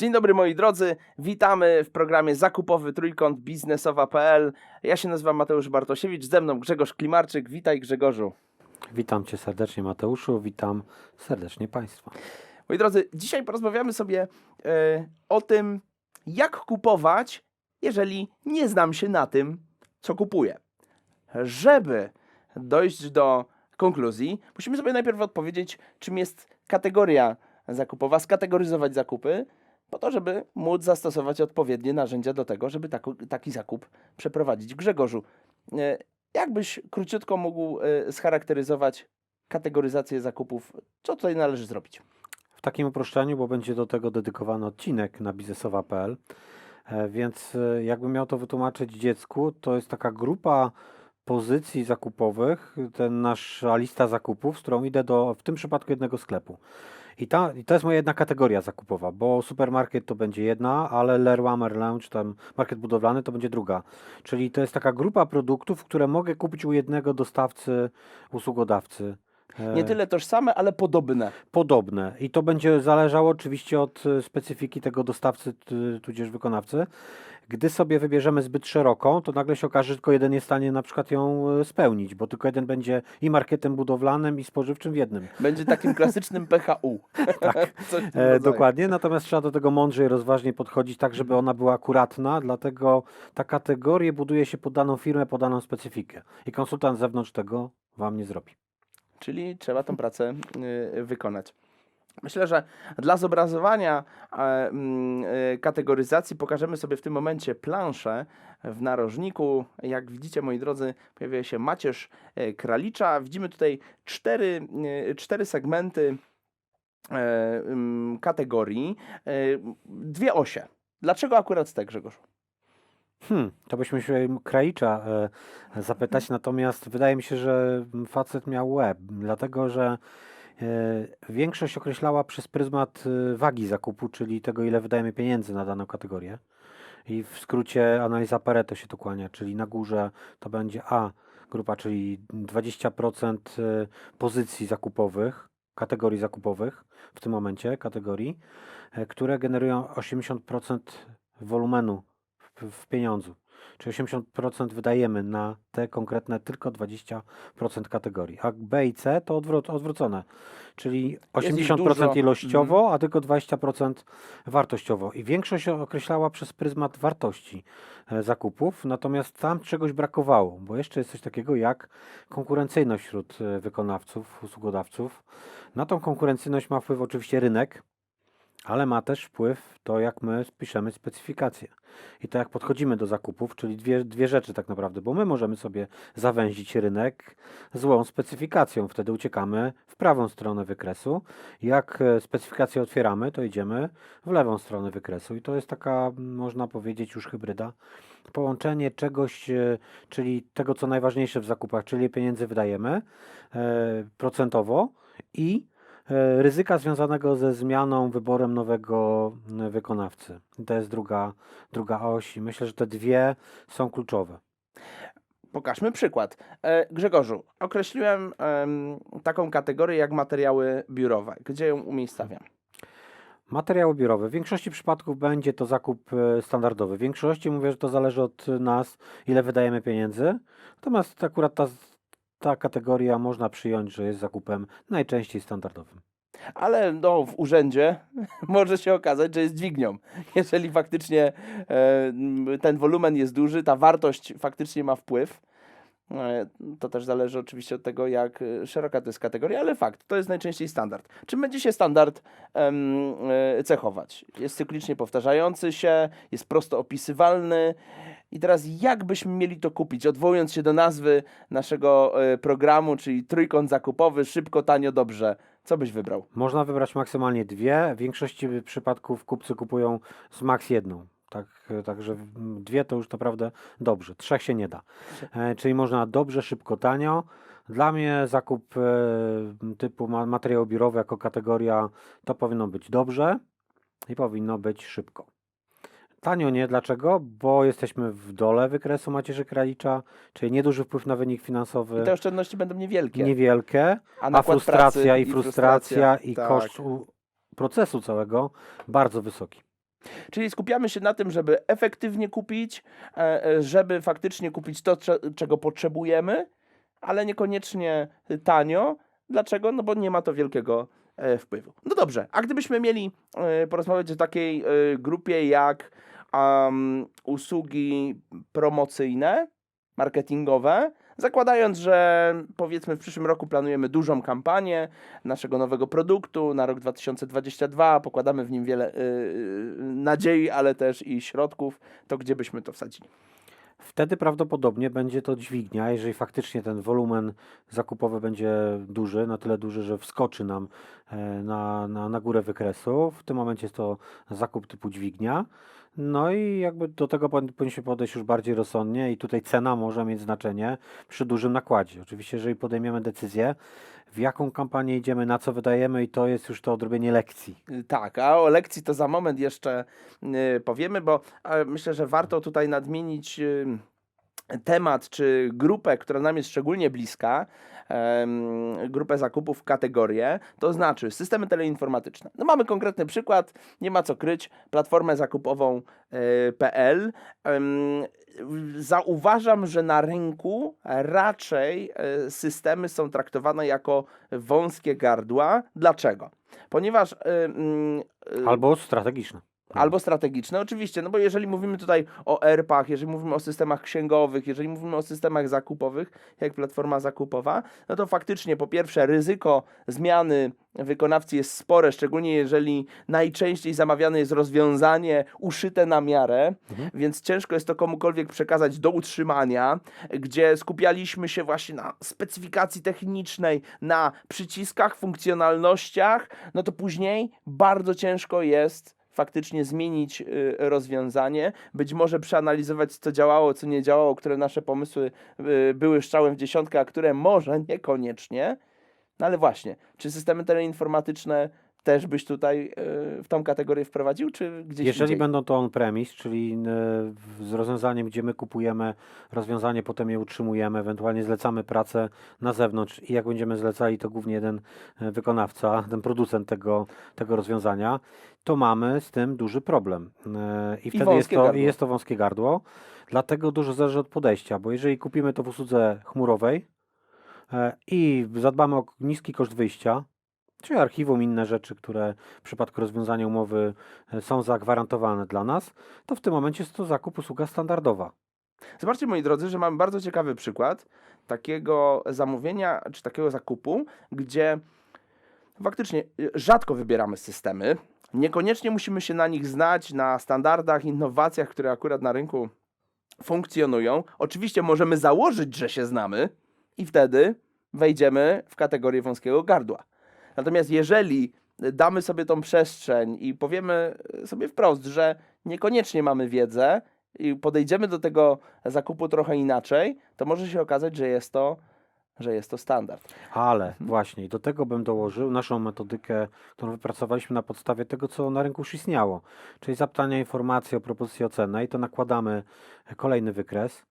Dzień dobry moi drodzy, witamy w programie zakupowy trójkąt biznesowa.pl. Ja się nazywam Mateusz Bartosiewicz, ze mną Grzegorz Klimarczyk. Witaj Grzegorzu. Witam Cię serdecznie Mateuszu, witam serdecznie Państwa. Moi drodzy, dzisiaj porozmawiamy sobie e, o tym, jak kupować, jeżeli nie znam się na tym, co kupuję. Żeby dojść do konkluzji, musimy sobie najpierw odpowiedzieć, czym jest kategoria zakupowa, skategoryzować zakupy, po to, żeby móc zastosować odpowiednie narzędzia do tego, żeby taki zakup przeprowadzić. Grzegorzu, e, jakbyś króciutko mógł e, scharakteryzować kategoryzację zakupów? Co tutaj należy zrobić? W takim uproszczeniu, bo będzie do tego dedykowany odcinek na biznesowa.pl, więc e, jakbym miał to wytłumaczyć dziecku, to jest taka grupa pozycji zakupowych, ten nasza lista zakupów, z którą idę do, w tym przypadku jednego sklepu. I, ta, I to jest moja jedna kategoria zakupowa, bo supermarket to będzie jedna, ale Leroy Merlin, czy tam market budowlany to będzie druga. Czyli to jest taka grupa produktów, które mogę kupić u jednego dostawcy, usługodawcy. Nie E, tyle tożsame, ale podobne. podobne. I to będzie zależało oczywiście od e, specyfiki tego dostawcy, tudzież wykonawcy. Gdy sobie wybierzemy zbyt szeroką, to nagle się okaże, że tylko jeden jest w stanie na przykład ją e, spełnić, bo tylko jeden będzie i marketem budowlanym, i spożywczym w jednym. Będzie takim klasycznym PHU. tak. E, dokładnie, natomiast trzeba do tego mądrzej, rozważniej podchodzić, tak żeby ona była akuratna, dlatego ta kategoria buduje się pod daną firmę, pod daną specyfikę. I konsultant z zewnątrz tego Wam nie zrobi. Czyli trzeba tą pracę y, wykonać. Myślę, że dla zobrazowania e, mm, e, kategoryzacji pokażemy sobie w tym momencie planszę w narożniku. Jak widzicie, moi drodzy, pojawia się macierz e, kralicza. Widzimy tutaj cztery, cztery segmenty mm, kategorii, dwie osie. Dlaczego akurat te, Grzegorz? Hmm, to byśmy się Kraicza e, zapytać, natomiast wydaje mi się, że facet miał łeb, dlatego że e, większość określała przez pryzmat e, wagi zakupu, czyli tego, ile wydajemy pieniędzy na daną kategorię. I w skrócie analiza Pareto się tu kłania, czyli na górze to będzie A grupa, czyli 20% e, pozycji zakupowych, kategorii zakupowych w tym momencie, kategorii, e, które generują 80% wolumenu w, pieniądzu. Czyli 80% wydajemy na te konkretne tylko 20% kategorii. A B i C to odwró- odwrócone. Czyli ich 80% dużo. ilościowo, a tylko 20% wartościowo. I większość określała przez pryzmat wartości e, zakupów, natomiast tam czegoś brakowało, bo jeszcze jest coś takiego jak konkurencyjność wśród e, wykonawców, usługodawców. Na tą konkurencyjność ma wpływ oczywiście rynek, ale ma też wpływ to, jak my piszemy specyfikacje i to, jak podchodzimy do zakupów, czyli dwie, dwie rzeczy tak naprawdę, bo my możemy sobie zawęzić rynek złą specyfikacją, wtedy uciekamy w prawą stronę wykresu. Jak e, specyfikację otwieramy, to idziemy w lewą stronę wykresu i to jest taka, można powiedzieć, już hybryda. Połączenie czegoś, e, czyli tego, co najważniejsze w zakupach, czyli pieniędzy wydajemy e, procentowo i ryzyka związanego ze zmianą, wyborem nowego m, wykonawcy. To jest druga, druga oś i myślę, że te dwie są kluczowe. Pokażmy przykład. E, Grzegorzu, określiłem em, taką kategorię jak materiały biurowe. Gdzie ją umiejscawiam? Materiały biurowe. W większości przypadków będzie to zakup e, standardowy. W większości mówię, że to zależy od nas, ile wydajemy pieniędzy. Natomiast akurat ta, ta kategoria można przyjąć, że jest zakupem najczęściej standardowym. Ale no, w urzędzie może się okazać, że jest dźwignią. Jeżeli faktycznie e, ten wolumen jest duży, ta wartość faktycznie ma wpływ. E, To też zależy oczywiście od tego, jak e, szeroka to jest kategoria, ale fakt, to jest najczęściej standard. Czym będzie się standard em, e, cechować? Jest cyklicznie powtarzający się, jest prosto opisywalny. I teraz jak byśmy mieli to kupić? Odwołując się do nazwy naszego programu, czyli trójkąt zakupowy, szybko, tanio, dobrze. Co byś wybrał? Można wybrać maksymalnie dwie. W większości przypadków kupcy kupują z maks jedną. Tak, także dwie to już naprawdę dobrze. Trzech się nie da. E, czyli można dobrze, szybko, tanio. Dla mnie zakup e, typu ma- materiał biurowy jako kategoria to powinno być dobrze i powinno być szybko. Tanio nie. Dlaczego? Bo jesteśmy w dole wykresu macierzy kralicza, czyli nieduży wpływ na wynik finansowy, I te oszczędności będą niewielkie. niewielkie, a a frustracja pracy i frustracja i tak. koszt procesu całego bardzo wysoki. Czyli skupiamy się na tym, żeby efektywnie kupić, e, e, żeby faktycznie kupić to, cze- czego potrzebujemy, ale niekoniecznie tanio. Dlaczego? No bo nie ma to wielkiego e, wpływu. No dobrze, a gdybyśmy mieli porozmawiać o takiej grupie jak am, usługi promocyjne, marketingowe, zakładając, że powiedzmy w przyszłym roku planujemy dużą kampanię naszego nowego produktu na rok 2022, pokładamy w nim wiele y, y, nadziei, ale też i środków, to gdzie byśmy to wsadzili? Wtedy prawdopodobnie będzie to dźwignia, jeżeli faktycznie ten wolumen zakupowy będzie duży, na tyle duży, że wskoczy nam e, na, na, na górę wykresu. W tym momencie jest to zakup typu dźwignia. No i jakby do tego powin- powinniśmy podejść już bardziej rozsądnie i tutaj cena może mieć znaczenie przy dużym nakładzie. Oczywiście, jeżeli podejmiemy decyzję, w jaką kampanię idziemy, na co wydajemy i to jest już to odrobienie lekcji. Y, Tak, a o lekcji to za moment jeszcze y, powiemy, bo myślę, że warto tutaj nadmienić temat czy grupę, która nam jest szczególnie bliska, grupę zakupów, kategorię, to znaczy systemy teleinformatyczne. No mamy konkretny przykład, nie ma co kryć, platformę zakupową e, PL. Em, Zauważam, że na rynku raczej e, systemy są traktowane jako wąskie gardła. Dlaczego? Ponieważ e, mm, Albo strategiczne. Albo strategiczne, oczywiście, no bo jeżeli mówimy tutaj o ERP-ach, jeżeli mówimy o systemach księgowych, jeżeli mówimy o systemach zakupowych, jak platforma zakupowa, no to faktycznie po pierwsze ryzyko zmiany wykonawcy jest spore, szczególnie jeżeli najczęściej zamawiane jest rozwiązanie uszyte na miarę, Mhm. więc ciężko jest to komukolwiek przekazać do utrzymania, gdzie skupialiśmy się właśnie na specyfikacji technicznej, na przyciskach, funkcjonalnościach, no to później bardzo ciężko jest faktycznie zmienić y, rozwiązanie, być może przeanalizować, co działało, co nie działało, które nasze pomysły y, były strzałem w dziesiątkę, a które może niekoniecznie. No ale właśnie, czy systemy teleinformatyczne też byś tutaj y, w tą kategorię wprowadził, czy gdzieś Jeżeli indziej? będą to on-premise, czyli e, z rozwiązaniem, gdzie my kupujemy rozwiązanie, potem je utrzymujemy, ewentualnie zlecamy pracę na zewnątrz i jak będziemy zlecali, to głównie jeden e, wykonawca, ten producent tego, tego rozwiązania, to mamy z tym duży problem. E, I wtedy jest wąskie to, gardło. i jest to wąskie gardło. Dlatego dużo zależy od podejścia, bo jeżeli kupimy to w usłudze chmurowej e, i zadbamy o niski koszt wyjścia, czy archiwum, inne rzeczy, które w przypadku rozwiązania umowy e, są zagwarantowane dla nas, to w tym momencie jest to zakup usługa standardowa. Zobaczcie, moi drodzy, że mamy bardzo ciekawy przykład takiego zamówienia czy takiego zakupu, gdzie faktycznie y, rzadko wybieramy systemy. Niekoniecznie musimy się na nich znać, na standardach, innowacjach, które akurat na rynku funkcjonują. Oczywiście możemy założyć, że się znamy i wtedy wejdziemy w kategorię wąskiego gardła. Natomiast jeżeli damy sobie tą przestrzeń i powiemy sobie wprost, że niekoniecznie mamy wiedzę i podejdziemy do tego zakupu trochę inaczej, to może się okazać, że jest to, że jest to standard. Ale właśnie, do tego bym dołożył naszą metodykę, którą wypracowaliśmy na podstawie tego, co na rynku już istniało, czyli zapytania informacji o propozycji ocennej, to nakładamy kolejny wykres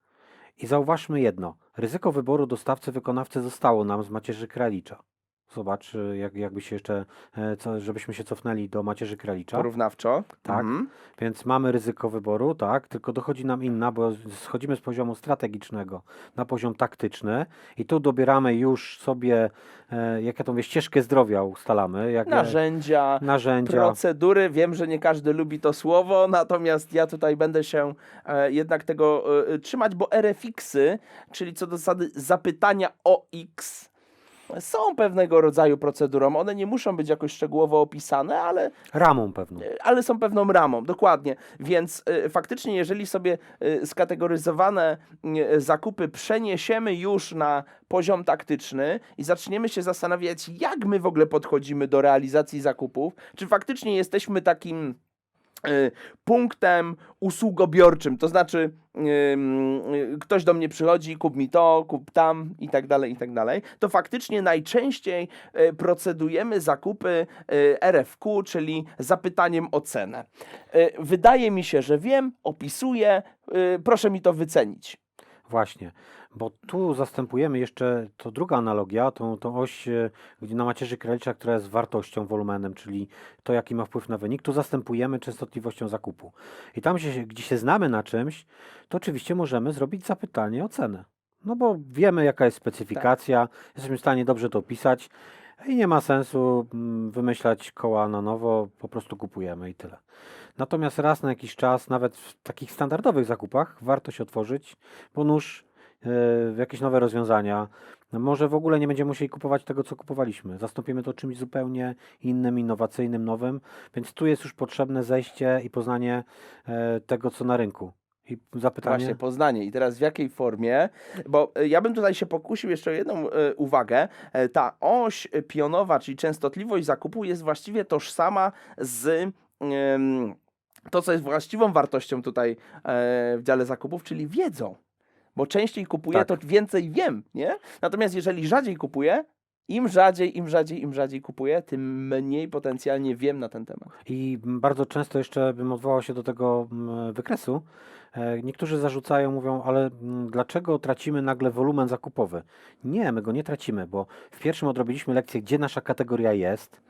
i zauważmy jedno, ryzyko wyboru dostawcy wykonawcy zostało nam z macierzy kralicza. Zobacz, e, jak, jakby się jeszcze, e, co, żebyśmy się cofnęli do macierzy kralicza. Porównawczo. Tak. Mhm. Więc mamy ryzyko wyboru, tak, tylko dochodzi nam inna, bo schodzimy z poziomu strategicznego na poziom taktyczny i tu dobieramy już sobie, e, jak ja tą mówię, ścieżkę zdrowia ustalamy, jak, Narzędzia, narzędzia. procedury. Wiem, że nie każdy lubi to słowo, natomiast ja tutaj będę się e, jednak tego e, trzymać, bo RFX-y, czyli co do zasady zapytania o X, są pewnego rodzaju procedurą. One nie muszą być jakoś szczegółowo opisane, ale Ramą pewną. ale są pewną ramą, dokładnie. Więc y, faktycznie, jeżeli sobie y, skategoryzowane y, zakupy przeniesiemy już na poziom taktyczny i zaczniemy się zastanawiać, jak my w ogóle podchodzimy do realizacji zakupów, czy faktycznie jesteśmy takim punktem usługobiorczym, to znaczy ym, y, ktoś do mnie przychodzi, kup mi to, kup tam i tak dalej, i tak dalej, to faktycznie najczęściej y, procedujemy zakupy y, RFQ, czyli zapytaniem o cenę. Y, Wydaje mi się, że wiem, opisuję, y, proszę mi to wycenić. Właśnie, bo tu zastępujemy jeszcze, to druga analogia, tą, tą oś e, gdzie na macierzy Kralicza, która jest wartością, wolumenem, czyli to, jaki ma wpływ na wynik, tu zastępujemy częstotliwością zakupu. I tam, gdzie się, gdzie się znamy na czymś, to oczywiście możemy zrobić zapytanie o cenę. No bo wiemy, jaka jest specyfikacja, jesteśmy w stanie dobrze to opisać i nie ma sensu mm, wymyślać koła na nowo, po prostu kupujemy i tyle. Natomiast raz na jakiś czas, nawet w takich standardowych zakupach, warto się otworzyć, bo nóż, jakieś nowe rozwiązania. Może w ogóle nie będziemy musieli kupować tego, co kupowaliśmy. Zastąpimy to czymś zupełnie innym, innowacyjnym, nowym, więc tu jest już potrzebne zejście i poznanie e, tego, co na rynku. I zapytanie. Właśnie, poznanie. I teraz w jakiej formie? Bo y, ja bym tutaj się pokusił jeszcze o jedną uwagę. E, Ta oś pionowa, czyli częstotliwość zakupu jest właściwie tożsama z to, co jest właściwą wartością tutaj e, w dziale zakupów, czyli wiedzą. Bo częściej kupuję, Tak. to więcej wiem, nie? Natomiast jeżeli rzadziej kupuję, im rzadziej, im rzadziej, im rzadziej kupuję, tym mniej potencjalnie wiem na ten temat. I bardzo często jeszcze bym odwołał się do tego m, wykresu. E, Niektórzy zarzucają, mówią, ale m, dlaczego tracimy nagle wolumen zakupowy? Nie, my go nie tracimy, bo w pierwszym odrobiliśmy lekcję, gdzie nasza kategoria jest.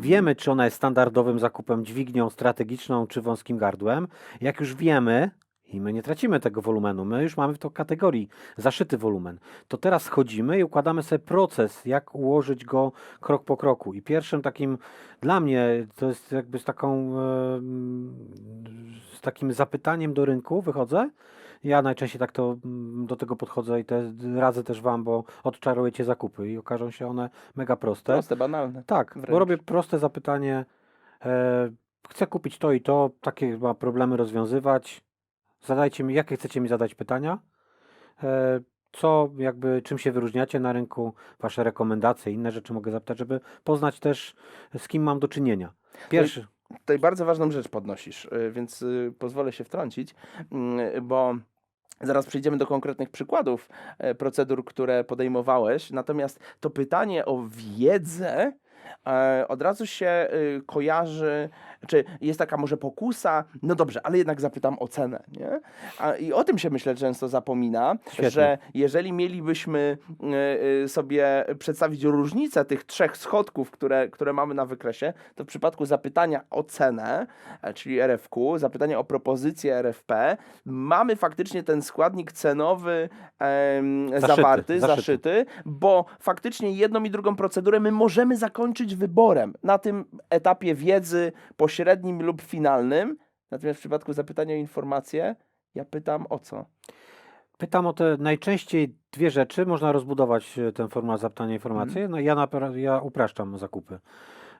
Wiemy, czy ona jest standardowym zakupem, dźwignią strategiczną, czy wąskim gardłem. Jak już wiemy, i my nie tracimy tego wolumenu, my już mamy w to kategorii zaszyty wolumen, to teraz schodzimy i układamy sobie proces, jak ułożyć go krok po kroku. I pierwszym takim, dla mnie, to jest jakby z taką, z takim zapytaniem do rynku wychodzę. Ja najczęściej tak to mm, do tego podchodzę i te radzę też Wam, bo odczarujecie zakupy i okażą się one mega proste. Proste, banalne. Tak, Wręcz. bo robię proste zapytanie. E, chcę kupić to i to, takie ma problemy rozwiązywać. Zadajcie mi, jakie chcecie mi zadać pytania? E, co, jakby, czym się wyróżniacie na rynku, wasze rekomendacje, inne rzeczy mogę zapytać, żeby poznać też, z kim mam do czynienia. Pierwszy, Tutaj bardzo ważną rzecz podnosisz, y, więc y, pozwolę się wtrącić, mm, bo zaraz przejdziemy do konkretnych przykładów e, procedur, które podejmowałeś. Natomiast to pytanie o wiedzę e, od razu się y, kojarzy, czy jest taka może pokusa, no dobrze, ale jednak zapytam o cenę, nie? A, I o tym się myślę często zapomina, Świetnie. że jeżeli mielibyśmy y, y, sobie przedstawić różnicę tych trzech schodków, które, które mamy na wykresie, to w przypadku zapytania o cenę, e, czyli RFQ, zapytania o propozycję RFP, mamy faktycznie ten składnik cenowy Zaszyty, zawarty, zaszyty. zaszyty, bo faktycznie jedną i drugą procedurę my możemy zakończyć wyborem na tym etapie wiedzy pośrednim lub finalnym. Natomiast w przypadku zapytania o informację, ja pytam o co? Pytam o te najczęściej dwie rzeczy. Można rozbudować e, ten formularz zapytania informacji. No, ja, ja upraszczam zakupy.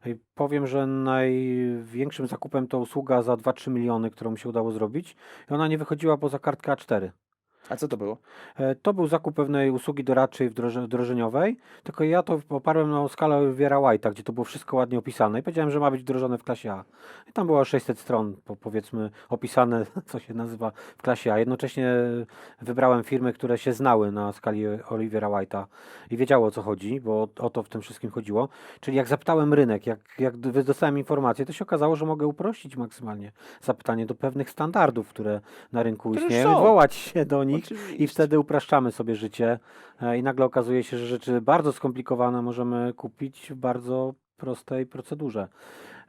I powiem, że największym zakupem to usługa za 2-3 miliony, którą mi się udało zrobić. I ona nie wychodziła poza kartkę A4. A co to było? E, To był zakup pewnej usługi doradczej wdroże- wdrożeniowej, tylko ja to oparłem na skalę Wiera White'a, gdzie to było wszystko ładnie opisane i powiedziałem, że ma być wdrożone w klasie A. I tam było 600 stron, po, powiedzmy, opisane, co się nazywa w klasie A. Jednocześnie wybrałem firmy, które się znały na skali Olivera White'a i wiedziały o co chodzi, bo o, to w tym wszystkim chodziło. Czyli jak zapytałem rynek, jak, jak dostałem informację, to się okazało, że mogę uprościć maksymalnie zapytanie do pewnych standardów, które na rynku istnieją, i są. odwołać się do nich. I Oczywiście. wtedy upraszczamy sobie życie e, i nagle okazuje się, że rzeczy bardzo skomplikowane możemy kupić w bardzo prostej procedurze.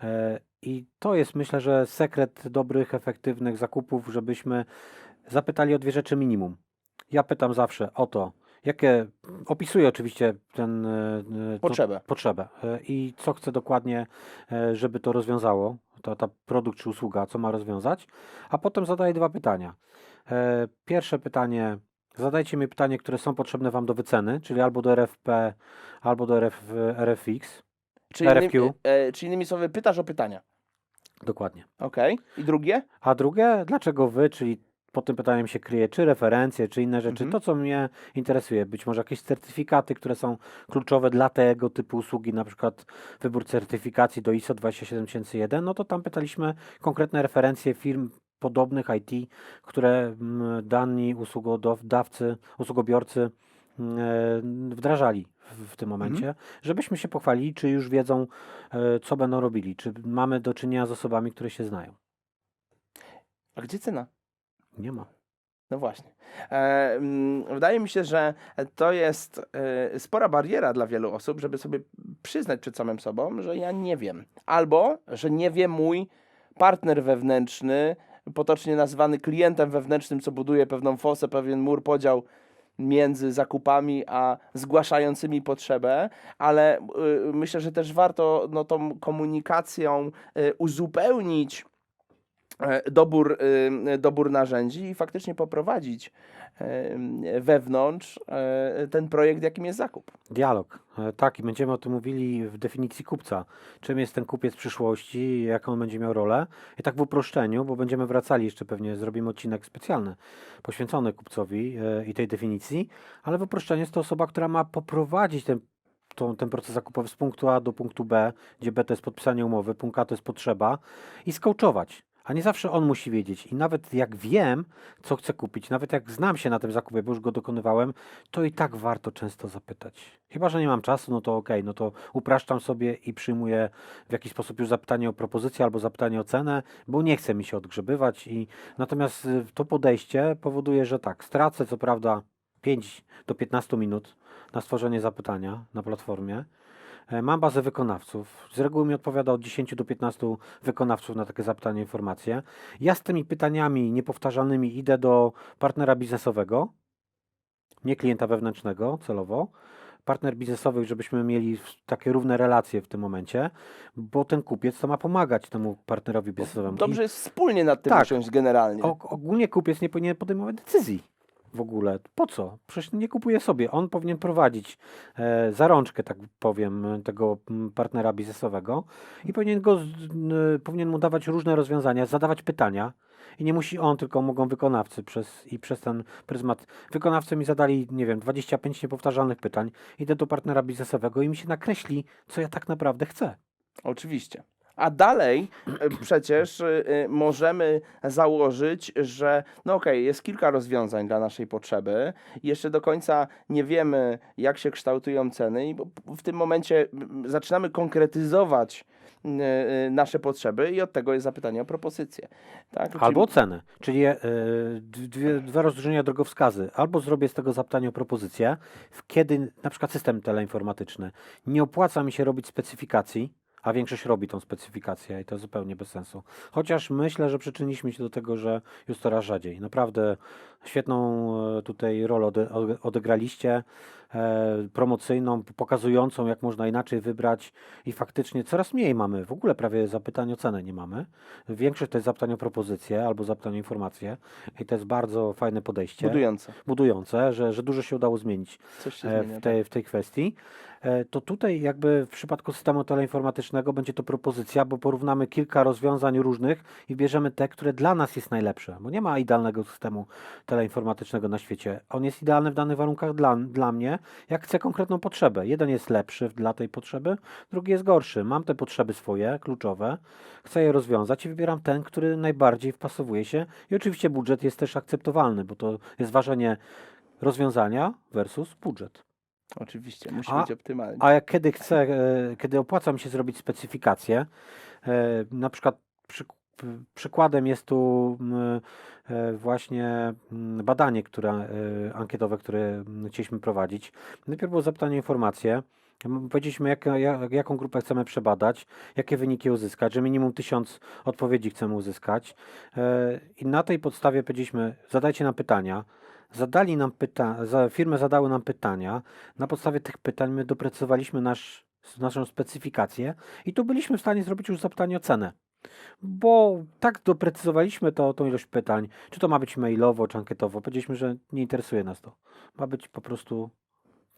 E, I to jest myślę, że sekret dobrych, efektywnych zakupów, żebyśmy zapytali o dwie rzeczy minimum. Ja pytam zawsze o to, jakie opisuję oczywiście ten e, e, to- Potrzebę. potrzebę i co chcę dokładnie, żeby to rozwiązało, ta, ta produkt czy usługa, co ma rozwiązać, a potem zadaję dwa pytania. E, Pierwsze pytanie, zadajcie mi pytanie, które są potrzebne Wam do wyceny, czyli albo do RFP, albo do RF, RFX. Czy, RFQ. innymi, e, czy innymi słowy, pytasz o pytania. Dokładnie. Okej. I drugie? A drugie, dlaczego Wy, czyli pod tym pytaniem się kryje, czy referencje, czy inne rzeczy, Mhm. to co mnie interesuje, być może jakieś certyfikaty, które są kluczowe dla tego typu usługi, na przykład wybór certyfikacji do ISO 27001, no to tam pytaliśmy konkretne referencje firm podobnych IT, które mm, dani usługodawcy, usługobiorcy mm, e, wdrażali w, tym momencie, żebyśmy się pochwalili, czy już wiedzą, e, co będą robili, czy mamy do czynienia z osobami, które się znają. A gdzie cena? Nie ma. No właśnie. E, mm, wydaje mi się, że to jest spora bariera dla wielu osób, żeby sobie przyznać przed samym sobą, że ja nie wiem. Albo, że nie wie mój partner wewnętrzny, potocznie nazwany klientem wewnętrznym, co buduje pewną fosę, pewien mur, podział między zakupami a zgłaszającymi potrzebę, ale y, myślę, że też warto no, tą komunikacją y, uzupełnić dobór, y, dobór narzędzi i faktycznie poprowadzić e, wewnątrz e, ten projekt, jakim jest zakup. Dialog. E, Tak, i będziemy o tym mówili w definicji kupca. Czym jest ten kupiec przyszłości, jaką on będzie miał rolę. I tak w uproszczeniu, bo będziemy wracali jeszcze pewnie, zrobimy odcinek specjalny poświęcony kupcowi e, i tej definicji, ale w uproszczeniu jest to osoba, która ma poprowadzić ten, ten proces zakupowy z punktu A do punktu B, gdzie B to jest podpisanie umowy, punkt A to jest potrzeba i skołczować. A nie zawsze on musi wiedzieć. I nawet jak wiem, co chcę kupić, nawet jak znam się na tym zakupie, bo już go dokonywałem, to i tak warto często zapytać. Chyba, że nie mam czasu, no to okej, no to upraszczam sobie i przyjmuję w jakiś sposób już zapytanie o propozycję albo zapytanie o cenę, bo nie chce mi się odgrzebywać. I natomiast y, to podejście powoduje, że tak, stracę co prawda 5 do 15 minut na stworzenie zapytania na platformie. E, Mam bazę wykonawców. Z reguły mi odpowiada od 10 do 15 wykonawców na takie zapytania, informacje. Ja z tymi pytaniami niepowtarzalnymi idę do partnera biznesowego, nie klienta wewnętrznego celowo. Partner biznesowych, żebyśmy mieli takie równe relacje w tym momencie, bo ten kupiec to ma pomagać temu partnerowi biznesowemu. I- Dobrze jest wspólnie nad tym Tak. usiąść generalnie. o, ogólnie kupiec nie powinien podejmować decyzji w ogóle. Po co? Przecież nie kupuje sobie. On powinien prowadzić e, za rączkę, tak powiem, e, tego mm, partnera biznesowego i powinien, go, n- powinien mu dawać różne rozwiązania, zadawać pytania. I nie musi on, tylko mogą wykonawcy przez, i przez ten pryzmat. Wykonawcy mi zadali, nie wiem, 25 niepowtarzalnych pytań. Idę do partnera biznesowego i mi się nakreśli, co ja tak naprawdę chcę. Oczywiście. A dalej e, przecież e, e, możemy założyć, że no okej, jest kilka rozwiązań dla naszej potrzeby. Jeszcze do końca nie wiemy, jak się kształtują ceny, i w tym momencie zaczynamy konkretyzować nasze potrzeby i od tego jest zapytanie o propozycję. Tak? Czyli- Albo cenę, czyli dwie, dwa rozróżnienia drogowskazy. Albo zrobię z tego zapytania o propozycję, kiedy na przykład system teleinformatyczny nie opłaca mi się robić specyfikacji, a większość robi tą specyfikację i to zupełnie bez sensu. Chociaż myślę, że przyczyniliśmy się do tego, że już coraz rzadziej. Naprawdę świetną e, tutaj rolę ode, ode- odegraliście, e, promocyjną, pokazującą, jak można inaczej wybrać i faktycznie coraz mniej mamy. W ogóle prawie zapytań o cenę nie mamy. Większość to jest zapytanie o propozycję albo zapytanie o informację i to jest bardzo fajne podejście, budujące. budujące, że, że dużo się udało zmienić się e, zmienia. w tej, w tej kwestii. E, To tutaj jakby w przypadku systemu teleinformatycznego będzie to propozycja, bo porównamy kilka rozwiązań różnych i bierzemy te, które dla nas jest najlepsze, bo nie ma idealnego systemu teleinformatycznego na świecie. On jest idealny w danych warunkach dla, dla mnie, jak chcę konkretną potrzebę. Jeden jest lepszy dla tej potrzeby, drugi jest gorszy. Mam te potrzeby swoje, kluczowe, chcę je rozwiązać i wybieram ten, który najbardziej wpasowuje się i oczywiście budżet jest też akceptowalny, bo to jest ważenie rozwiązania versus budżet. Oczywiście, musi A- być optymalnie. A jak kiedy chcę, e, kiedy opłaca mi się zrobić specyfikację, e, na przykład przy, przykładem jest tu e, właśnie badanie które, ankietowe, które chcieliśmy prowadzić. Najpierw było zapytanie o informacje. Powiedzieliśmy, jak, jak, jaką grupę chcemy przebadać, jakie wyniki uzyskać, że minimum tysiąc odpowiedzi chcemy uzyskać. I na tej podstawie powiedzieliśmy, zadajcie nam pytania. Zadali nam pyta- za, firmy zadały nam pytania. Na podstawie tych pytań my doprecyzowaliśmy nasz, naszą specyfikację i tu byliśmy w stanie zrobić już zapytanie o cenę. Bo tak doprecyzowaliśmy to, tą ilość pytań, czy to ma być mailowo, czy ankietowo. Powiedzieliśmy, że nie interesuje nas to. Ma być po prostu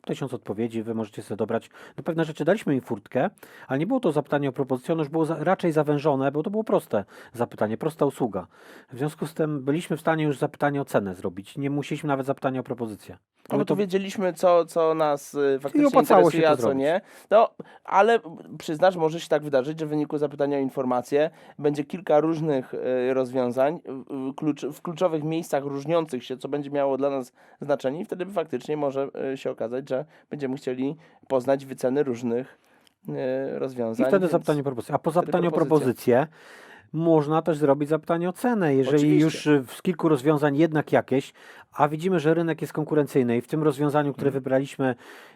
tysiąc odpowiedzi, wy możecie sobie dobrać. No pewne rzeczy daliśmy im furtkę, ale nie było to zapytanie o propozycję, ono już było za, raczej zawężone, bo to było proste zapytanie, prosta usługa. W związku z tym byliśmy w stanie już zapytanie o cenę zrobić. Nie musieliśmy nawet zapytania o propozycję. No bo to wiedzieliśmy, co, co nas y, faktycznie opłacało się interesuje, to a co zrobić. nie. No, ale przyznasz, może się tak wydarzyć, że w wyniku zapytania o informację będzie kilka różnych y, rozwiązań y, y, klucz, w kluczowych miejscach różniących się, co będzie miało dla nas znaczenie i wtedy faktycznie może y, się okazać, że będziemy chcieli poznać wyceny różnych y, rozwiązań. I wtedy więc- zapytanie o propozycję. A po zapytaniu o propozycję można też zrobić zapytanie o cenę. Jeżeli Oczywiście. już y, z kilku rozwiązań jednak jakieś, a widzimy, że rynek jest konkurencyjny i w tym rozwiązaniu, które Mhm. wybraliśmy,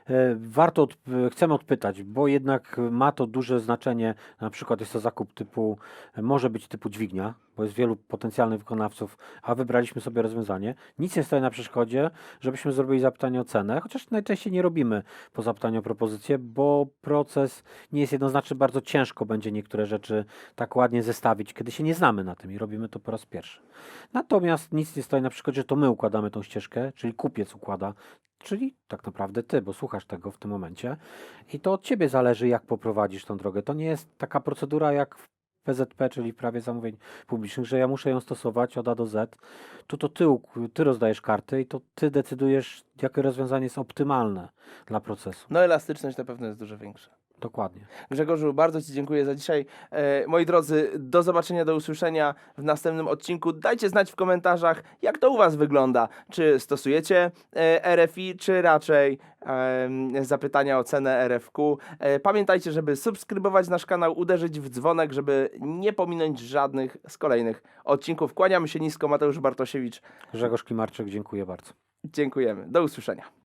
e, warto, od, e, chcemy odpytać, bo jednak ma to duże znaczenie. Na przykład jest to zakup typu, e, może być typu dźwignia, bo jest wielu potencjalnych wykonawców, a wybraliśmy sobie rozwiązanie. Nic nie stoi na przeszkodzie, żebyśmy zrobili zapytanie o cenę, chociaż najczęściej nie robimy po zapytaniu o propozycję, bo proces nie jest jednoznaczny, bardzo ciężko będzie niektóre rzeczy tak ładnie zestawić, kiedy się nie znamy na tym i robimy to po raz pierwszy. Natomiast nic nie stoi na przykład, że to my układamy tą ścieżkę, czyli kupiec układa, czyli tak naprawdę ty, bo słuchasz tego w tym momencie i to od ciebie zależy, jak poprowadzisz tą drogę. To nie jest taka procedura jak w PZP, czyli prawie zamówień publicznych, że ja muszę ją stosować od A do Z. Tu to ty, ty rozdajesz karty i to ty decydujesz, jakie rozwiązanie jest optymalne dla procesu. No elastyczność na pewno jest dużo większa. Dokładnie. Grzegorzu, bardzo Ci dziękuję za dzisiaj. E, moi drodzy, do zobaczenia, do usłyszenia w następnym odcinku. Dajcie znać w komentarzach, jak to u Was wygląda. Czy stosujecie e, RFI, czy raczej em, zapytania o cenę RFQ. E, pamiętajcie, żeby subskrybować nasz kanał, uderzyć w dzwonek, żeby nie pominąć żadnych z kolejnych odcinków. Kłaniamy się nisko, Mateusz Bartosiewicz. Grzegorz Klimarczyk, dziękuję bardzo. Dziękujemy. Do usłyszenia.